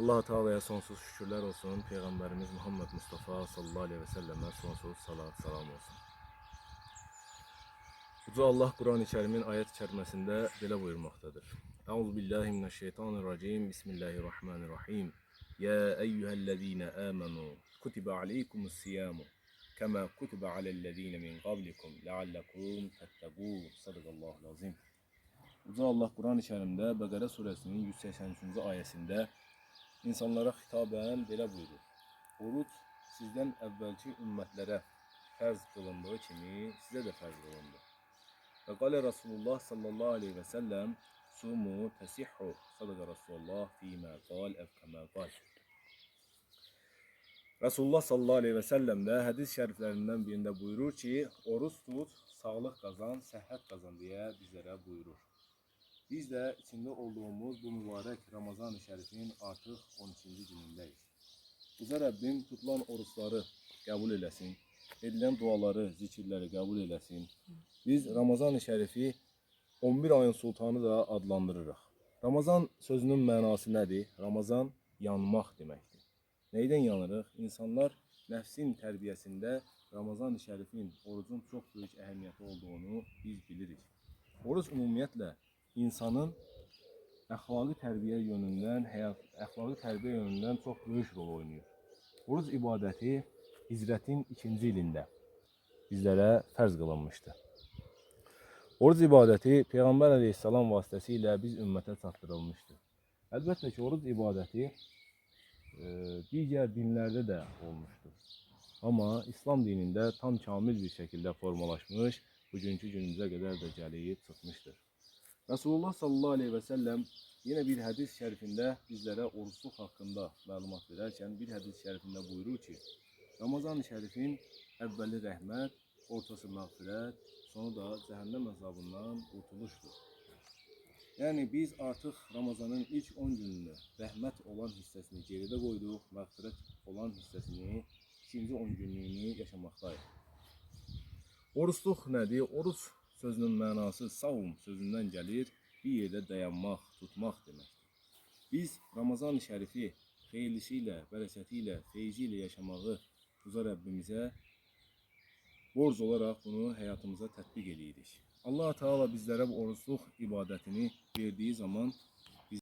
Allah Teala'ya sonsuz şükürler olsun. Peygamberimiz Muhammed Mustafa sallallahu aleyhi ve selleme sonsuz salat salam olsun. Uca Allah Kur'an-ı Kerim'in ayet içerisinde belə buyurmaktadır. Euzu billahi mineşşeytanirracim. Bismillahirrahmanirrahim. Ya eyyühellezine amenu kutibe aleykumus siyamu kema kutibe alellezine min qablikum leallekum tettegûn. Sadakallahu azim. Uca Allah Kur'an-ı Kerim'de Bəqərə suresinin 183. ayesinde insanlara hitaben belə buyurur. Oruç sizden əvvəlki ümmətlərə fərz qılındığı kimi sizə də fərz qılındı. Və qalə Rasulullah sallallahu aleyhi və səlləm sumu tesihhu sadaka Rasulullah fîmə qal ev kəmə qal. Resulullah sallallahu aleyhi və səlləm də hədis şəriflərindən birində buyurur ki, oruç tut, sağlıq qazan, səhhət qazan deyə bizlərə buyurur. Biz də içində olduğumuz bu mübarək Ramazan-ı Şərifin artıq 12-ci günündəyik. Uca Rəbbim tutulan oruçları qəbul eləsin, edilən duaları, zikirləri qəbul eləsin. Biz Ramazan-ı Şərifi 11 ayın sultanı da adlandırırıq. Ramazan sözünün mənası nədir? Ramazan yanmaq deməkdir. Neydən yanırıq? İnsanlar nəfsin tərbiyəsində Ramazan-ı Şərifin, orucun çox böyük əhəmiyyəti olduğunu biz bilirik. Oruc ümumiyyətlə insanın əxlaqi tərbiyə yönündən, həyat əxlaqi tərbiyə yönündən çox böyük rol oynayır. Oruc ibadəti Hicrətin ikinci ilində bizlərə fərz qılınmışdı. Oruc ibadəti Peyğəmbər əleyhissalam vasitəsilə biz ümmətə çatdırılmışdı. Əlbəttə ki, oruc ibadəti e, digər dinlərdə də olmuşdur. Amma İslam dinində tam kamil bir şəkildə formalaşmış, bugünkü günümüzə qədər də gəlib çıxmışdır. Resulullah sallallahu aleyhi ve sellem yine bir hadis şerifinde bizlere oruçluk hakkında məlumat verərkən bir hadis şerifinde buyurur ki, Ramazan-ı şərifin əvvəli rəhmət, ortası məğfirət, sonu da cəhənnəm əzabından qurtuluşdur. Yəni biz artıq Ramazanın ilk 10 gününü rəhmət olan hissəsini geridə qoyduq, məğfirət olan hissəsini ikinci 10 günlüyünü yaşamaqdayıq. Oruçluq nədir? Oruç sözünün mənası savum sözündən gəlir, bir yerdə dayanmaq, tutmaq deməkdir. Biz Ramazan-ı Şərifi xeyirlisi ilə, bərəkəti ilə, feyzi ilə yaşamağı Uca Rəbbimizə borc olaraq bunu həyatımıza tətbiq eləyirik. Allah Teala bizlərə bu oruçluq ibadətini verdiyi zaman